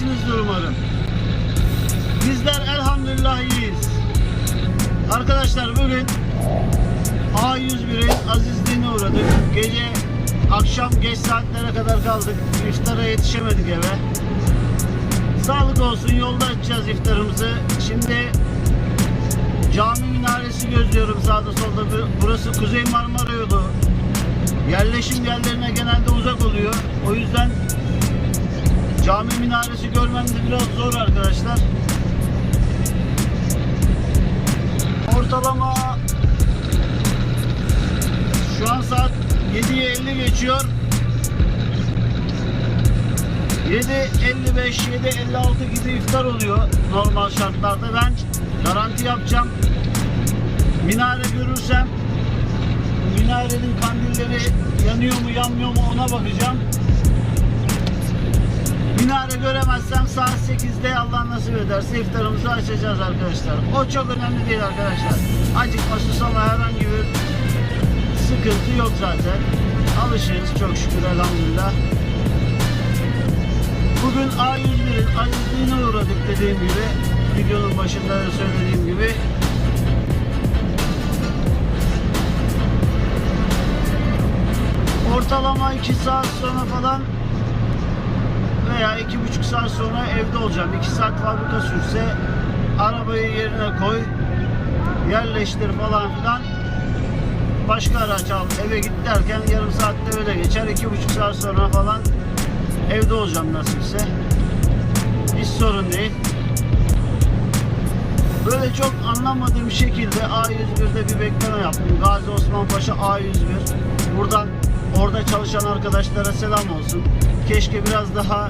İyisinizdir umarım. Bizler elhamdülillah iyiyiz. Arkadaşlar bugün A101'in azizliğine uğradık. Gece akşam geç saatlere kadar kaldık. İftara yetişemedik eve. Sağlık olsun yolda açacağız iftarımızı. Şimdi cami minaresi gözlüyorum sağda solda. Burası Kuzey Marmara yolu. Yerleşim yerlerine genelde uzak oluyor. O yüzden cami minaresi görmem biraz zor arkadaşlar. Ortalama şu an saat 7'ye 50 geçiyor. 7.55, 7.56 gibi iftar oluyor normal şartlarda. Ben garanti yapacağım. Minare görürsem minarenin kandilleri yanıyor mu yanmıyor mu ona bakacağım. Minare göremezsem saat 8'de Allah nasip ederse iftarımızı açacağız arkadaşlar. O çok önemli değil arkadaşlar. Acıkma susama herhangi bir sıkıntı yok zaten. Alışırız çok şükür elhamdülillah. Bugün A101'in azizliğine uğradık dediğim gibi. Videonun başında da söylediğim gibi. Ortalama 2 saat sonra falan veya iki buçuk saat sonra evde olacağım. 2 saat fabrika sürse arabayı yerine koy, yerleştir falan filan. Başka araç al, eve git derken yarım saatte öyle geçer. iki buçuk saat sonra falan evde olacağım nasipse. Hiç sorun değil. Böyle çok anlamadığım şekilde A101'de bir bekleme yaptım. Gazi Osman Paşa A101. Buradan orada çalışan arkadaşlara selam olsun. Keşke biraz daha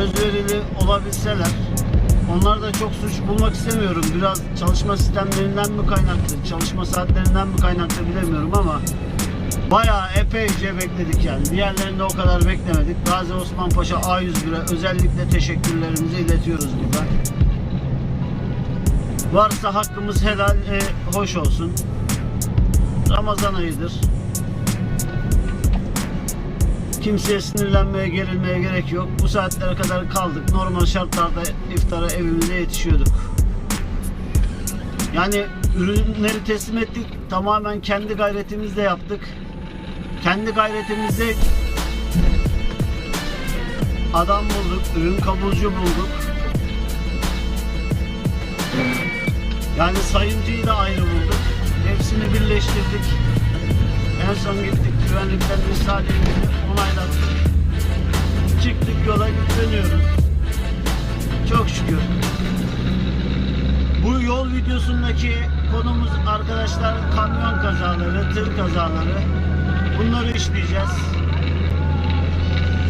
özverili olabilseler. Onlar da çok suç bulmak istemiyorum. Biraz çalışma sistemlerinden mi kaynaklı, çalışma saatlerinden mi kaynaklı bilemiyorum ama bayağı epeyce bekledik yani. Diğerlerinde o kadar beklemedik. Gazi Osman Paşa A101'e özellikle teşekkürlerimizi iletiyoruz buradan. Varsa hakkımız helal, e, hoş olsun. Ramazan ayıdır. Kimseye sinirlenmeye, gerilmeye gerek yok. Bu saatlere kadar kaldık. Normal şartlarda iftara evimize yetişiyorduk. Yani ürünleri teslim ettik. Tamamen kendi gayretimizle yaptık. Kendi gayretimizle adam bulduk, ürün kabulcu bulduk. Yani sayımcıyı da ayrı bulduk. Hepsini birleştirdik. En son gittik güvenlikten müsaademizi onaylattık. Çıktık yola dönüyoruz. Çok şükür. Bu yol videosundaki konumuz arkadaşlar kamyon kazaları, tır kazaları. Bunları işleyeceğiz.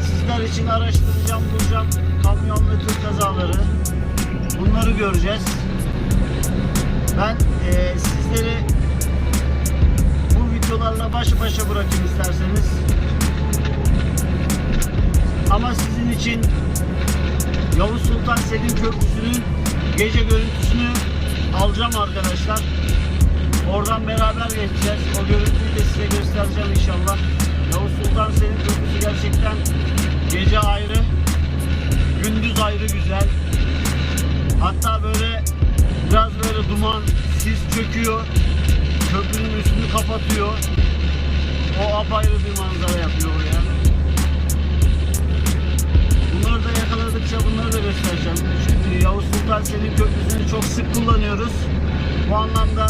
Sizler için araştıracağım, bulacağım kamyon ve tır kazaları. Bunları göreceğiz. Ben eee, sizleri bu videolarla baş başa bırakayım isterseniz. Ama sizin için Yavuz Sultan Selim Köprüsü'nün gece görüntüsünü alacağım arkadaşlar. Oradan beraber geçeceğiz. O görüntüyü de size göstereceğim inşallah. Yavuz Sultan Selim Köprüsü gerçekten gece ayrı, gündüz ayrı güzel. Hatta böyle biraz böyle duman, sis çöküyor. Köprünün üstünü kapatıyor. O apayrı bir manzara yapıyor oraya. Bunları da yakaladıkça bunları da göstereceğim. Çünkü Yavuz Sultan Selim Köprüsü'nü çok sık kullanıyoruz. Bu anlamda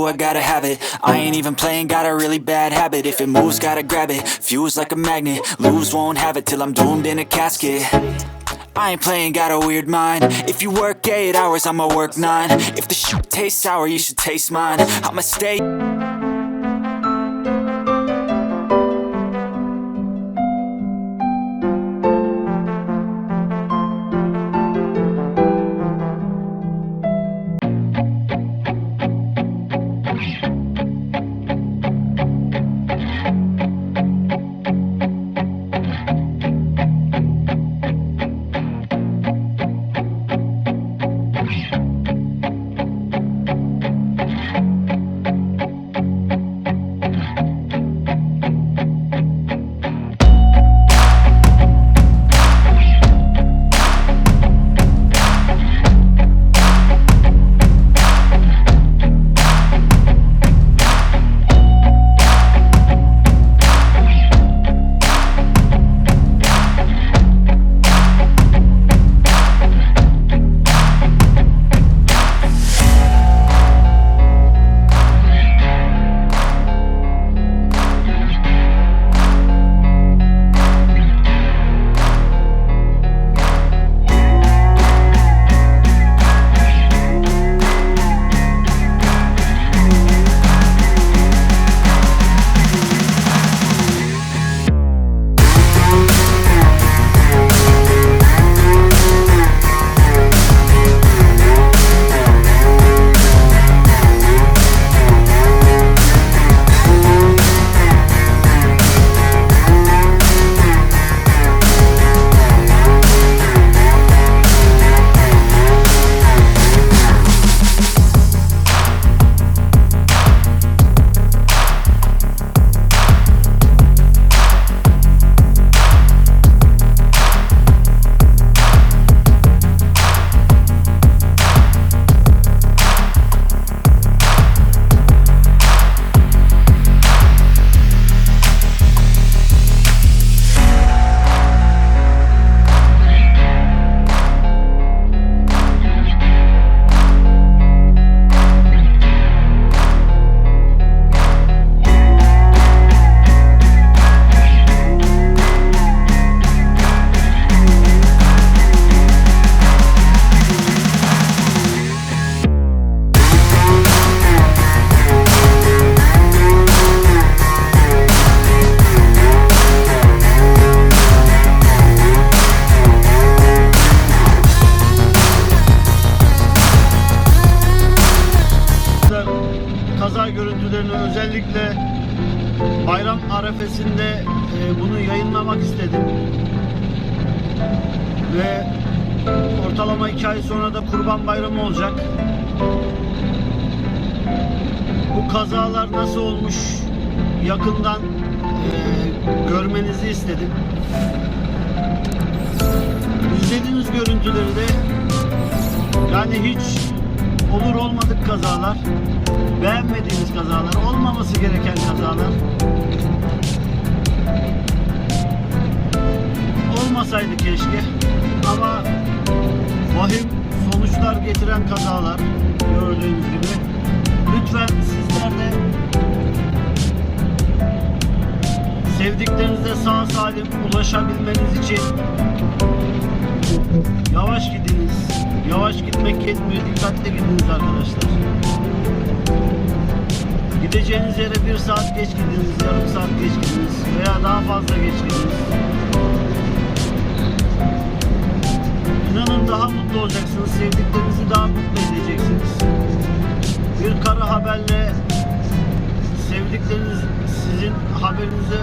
do I gotta have it. I ain't even playing, got a really bad habit. If it moves, gotta grab it, fuse like a magnet. Lose, won't have it till I'm doomed in a casket. I ain't playing, got a weird mind. If you work 8 hours, I'ma work 9 If the shit tastes sour, you should taste mine. I'ma stay bayramı olacak. Bu kazalar nasıl olmuş yakından e, görmenizi istedim. İzlediğiniz görüntüleri de yani hiç olur olmadık kazalar, beğenmediğimiz kazalar, olmaması gereken kazalar. Olmasaydı keşke ama vahim sonuçlar getiren kazalar gördüğünüz gibi. Lütfen sizler de sevdiklerinize sağ salim ulaşabilmeniz için Yavaş gidiniz. Yavaş gitmek yetmiyor. Dikkatli gidiniz arkadaşlar. Gideceğiniz yere bir saat geç gidiniz, yarım saat geç gidiniz veya daha fazla geç gidiniz. Daha mutlu olacaksınız. Sevdiklerinizi daha mutlu edeceksiniz. Bir kara haberle sevdikleriniz sizin haberinizi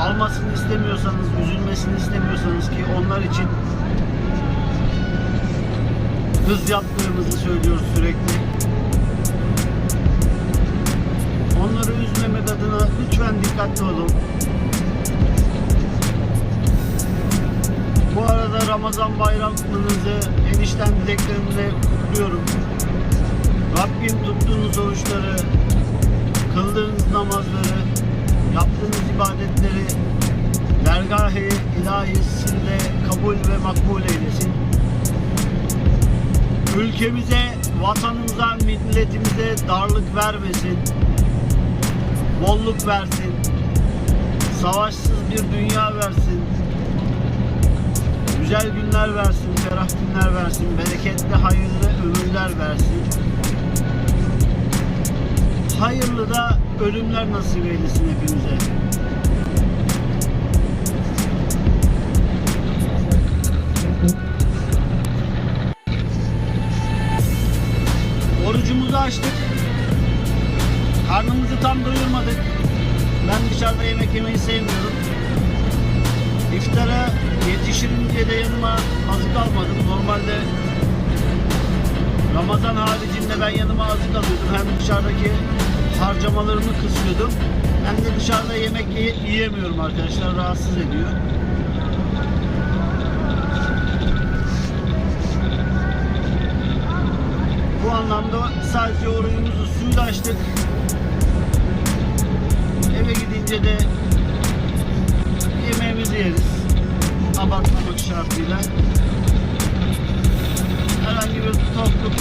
almasını istemiyorsanız, üzülmesini istemiyorsanız ki onlar için hız yaptığımızı söylüyoruz sürekli. Onları üzmemek adına lütfen dikkatli olun. Ramazan bayramınızı enişten dileklerimle kutluyorum. Rabbim tuttuğunuz oruçları, kıldığınız namazları, yaptığınız ibadetleri dergah-ı ilahisinde kabul ve makbul eylesin. ülkemize, vatanımıza, milletimize darlık vermesin. Bolluk versin. Savaşsız bir dünya versin. Güzel günler versin, ferah günler versin, bereketli, hayırlı ömürler versin. Hayırlı da ölümler nasip eylesin hepimize. Orucumuzu açtık. Karnımızı tam doyurmadık. Ben dışarıda yemek yemeyi sevmiyorum. İftara yetişirim diye de yanıma azık almadım. Normalde Ramazan haricinde ben yanıma azık alıyordum. Hem dışarıdaki harcamalarımı kısıyordum. Hem de dışarıda yemek ye- yiyemiyorum arkadaşlar. Rahatsız ediyor. Bu anlamda sadece orucumuzu suyla açtık. Eve gidince de yemeğimizi yeriz. Abartmamak şartıyla. Herhangi bir tokluk,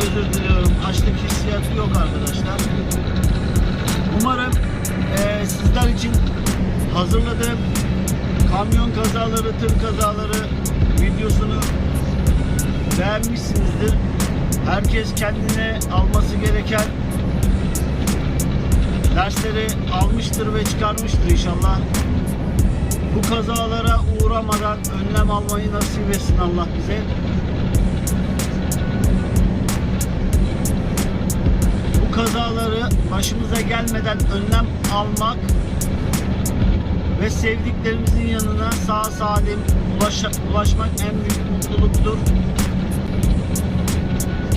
özür diliyorum, açlık hissiyatı yok arkadaşlar. Umarım eee, sizler için hazırladığım kamyon kazaları, tır kazaları videosunu beğenmişsinizdir. Herkes kendine alması gereken dersleri almıştır ve çıkarmıştır inşallah. Bu kazalara uğramadan önlem almayı nasip etsin Allah bize. Bu kazaları başımıza gelmeden önlem almak ve sevdiklerimizin yanına sağ salim ulaşa- ulaşmak en büyük mutluluktur.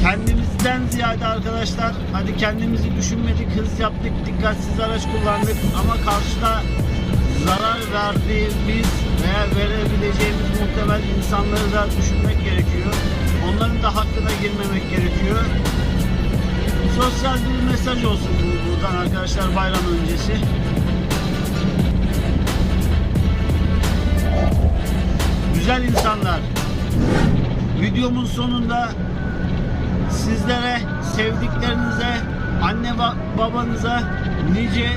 Kendimizden ziyade arkadaşlar hadi kendimizi düşünmedik, hız yaptık, dikkatsiz araç kullandık ama karşıda zarar verdiğimiz veya verebileceğimiz muhtemel insanları da düşünmek gerekiyor. Onların da hakkına girmemek gerekiyor. Sosyal bir mesaj olsun bu buradan arkadaşlar bayram öncesi. Güzel insanlar. Videomun sonunda sizlere, sevdiklerinize, anne ba- babanıza nice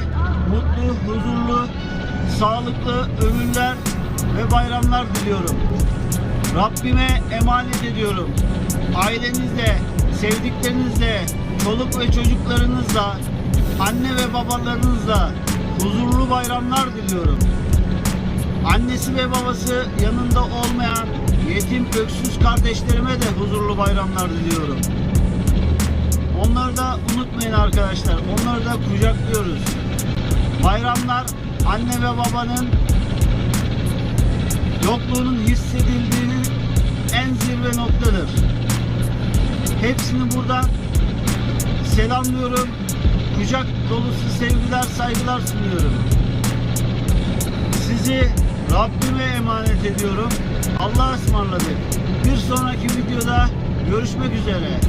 mutlu, huzurlu, sağlıklı ömürler ve bayramlar diliyorum. Rabbime emanet ediyorum. Ailenizle, sevdiklerinizle, çoluk ve çocuklarınızla, anne ve babalarınızla huzurlu bayramlar diliyorum. Annesi ve babası yanında olmayan yetim öksüz kardeşlerime de huzurlu bayramlar diliyorum. Onları da unutmayın arkadaşlar. Onları da kucaklıyoruz. Bayramlar anne ve babanın yokluğunun hissedildiğinin en zirve noktadır. Hepsini buradan selamlıyorum. Kucak dolusu sevgiler, saygılar sunuyorum. Sizi Rabbime emanet ediyorum. Allah'a ısmarladık. Bir sonraki videoda görüşmek üzere.